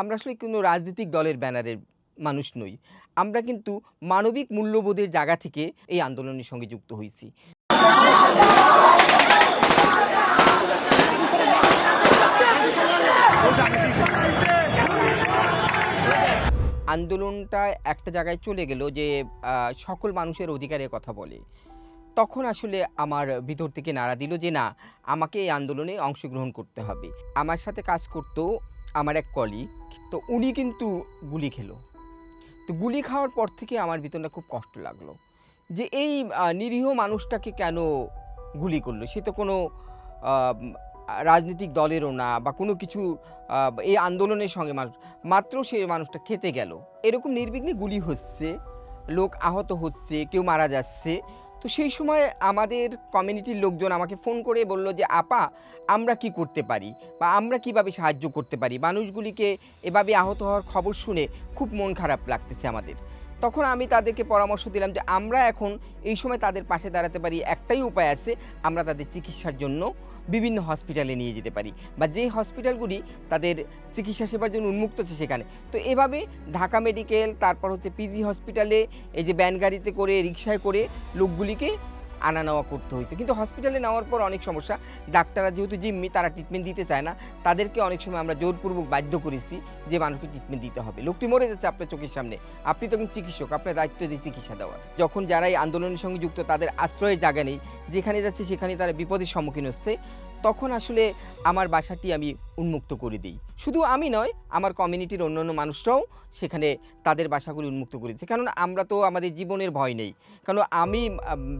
আমরা আসলে কোনো রাজনৈতিক দলের ব্যানারের মানুষ নই। আমরা কিন্তু মানবিক মূল্যবোধের জায়গা থেকে এই আন্দোলনের সঙ্গে যুক্ত হয়েছি। আন্দোলনটা একটা জায়গায় চলে গেল যে সকল মানুষের অধিকারের কথা বলে। তখন আসলে আমার ভিতর থেকে নাড়া দিল যে, না, আমাকে এই আন্দোলনে অংশগ্রহণ করতে হবে। আমার সাথে কাজ করতো আমার এক কলিগ তো উনি কিন্তু গুলি খেলো। তো গুলি খাওয়ার পর থেকে আমার ভিতরটা খুব কষ্ট লাগল যে এই নিরীহ মানুষটাকে কেন গুলি করল? সে তো কোনো রাজনৈতিক দলেরও না বা কোনো কিছু এই আন্দোলনের সঙ্গে মানুষ, মাত্র সে মানুষটা খেতে গেল। এরকম নির্বিঘ্নে গুলি হচ্ছে, লোক আহত হচ্ছে, কেউ মারা যাচ্ছে। তো সেই সময় আমাদের কমিউনিটির লোকজন আমাকে ফোন করে বলল যে, আপা, আমরা কি করতে পারি? বা আমরা কীভাবে সাহায্য করতে পারি? মানুষগুলিকে এভাবে আহত হওয়ার খবর শুনে খুব মন খারাপ লাগতেছে আমাদের। তখন আমি তাদেরকে পরামর্শ দিলাম যে আমরা এখন এই সময় তাদের পাশে দাঁড়াতে পারি। একটাই উপায় আছে, আমরা তাদের চিকিৎসার জন্য বিভিন্ন হসপিটালে নিয়ে যেতে পারি বা যে হসপিটালগুলি তাদের চিকিৎসা সেবার জন্য উন্মুক্ত আছে সেখানে। তো এভাবে ঢাকা মেডিকেল, তারপর হচ্ছে পিজি হসপিটালে এই যে ব্যান গাড়িতে করে রিক্সায় করে লোকগুলিকে আনা নেওয়া করতে হয়েছে। কিন্তু হসপিটালে নেওয়ার পর অনেক সমস্যা। ডাক্তাররা যেহেতু জিম্মি, তারা ট্রিটমেন্ট দিতে চায় না। তাদেরকে অনেক সময় আমরা জোরপূর্বক বাধ্য করেছি যে মানুষকে ট্রিটমেন্ট দিতে হবে। লোকটি মরে যাচ্ছে আপনার চোখের সামনে। আপনি তখন চিকিৎসক, আপনার দায়িত্ব দিয়ে চিকিৎসা দেওয়ার। যখন যারা আন্দোলনের সঙ্গে যুক্ত, তাদের আশ্রয়ের জায়গা নেই যেখানে যাচ্ছে সেখানে তারা বিপদের সম্মুখীন হচ্ছে। তখন আসলে আমার বাসাটি আমি উন্মুক্ত করে দিই। শুধু আমি নয়, আমার কমিউনিটির অন্যান্য মানুষরাও সেখানে তাদের বাসাগুলি উন্মুক্ত করে দিচ্ছে। কারণ আমরা তো আমাদের জীবনের ভয় নেই। কারণ আমি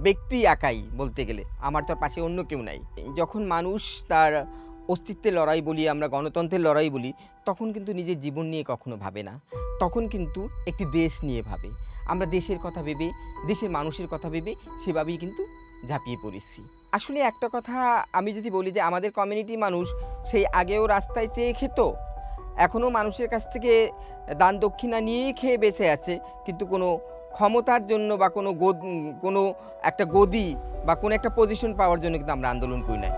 ব্যক্তি একাই বলতে গেলে। আমার তার পাশে অন্য কেউ নাই। যখন মানুষ তার অস্তিত্বের লড়াই বলি, আমরা গণতন্ত্রের লড়াই বলি, তখন কিন্তু নিজের জীবন নিয়ে কখনো ভাবে না। তখন কিন্তু একটি দেশ নিয়ে ভাবে। আমরা দেশের কথা ভেবে, দেশের মানুষের কথা ভেবে সেভাবেই কিন্তু ঝাঁপিয়ে পড়েছি। আসলে একটা কথা আমি যদি বলি যে আমাদের কমিউনিটি মানুষ সেই আগেও রাস্তায় চেয়ে খেত, এখনও মানুষের কাছ থেকে দান দক্ষিণা নিয়েই খেয়ে বেঁচে আছে, কিন্তু কোনো ক্ষমতার জন্য বা কোনো কোনো একটা গদি বা কোনো একটা পজিশন পাওয়ার জন্য কিন্তু আমরা আন্দোলন করি না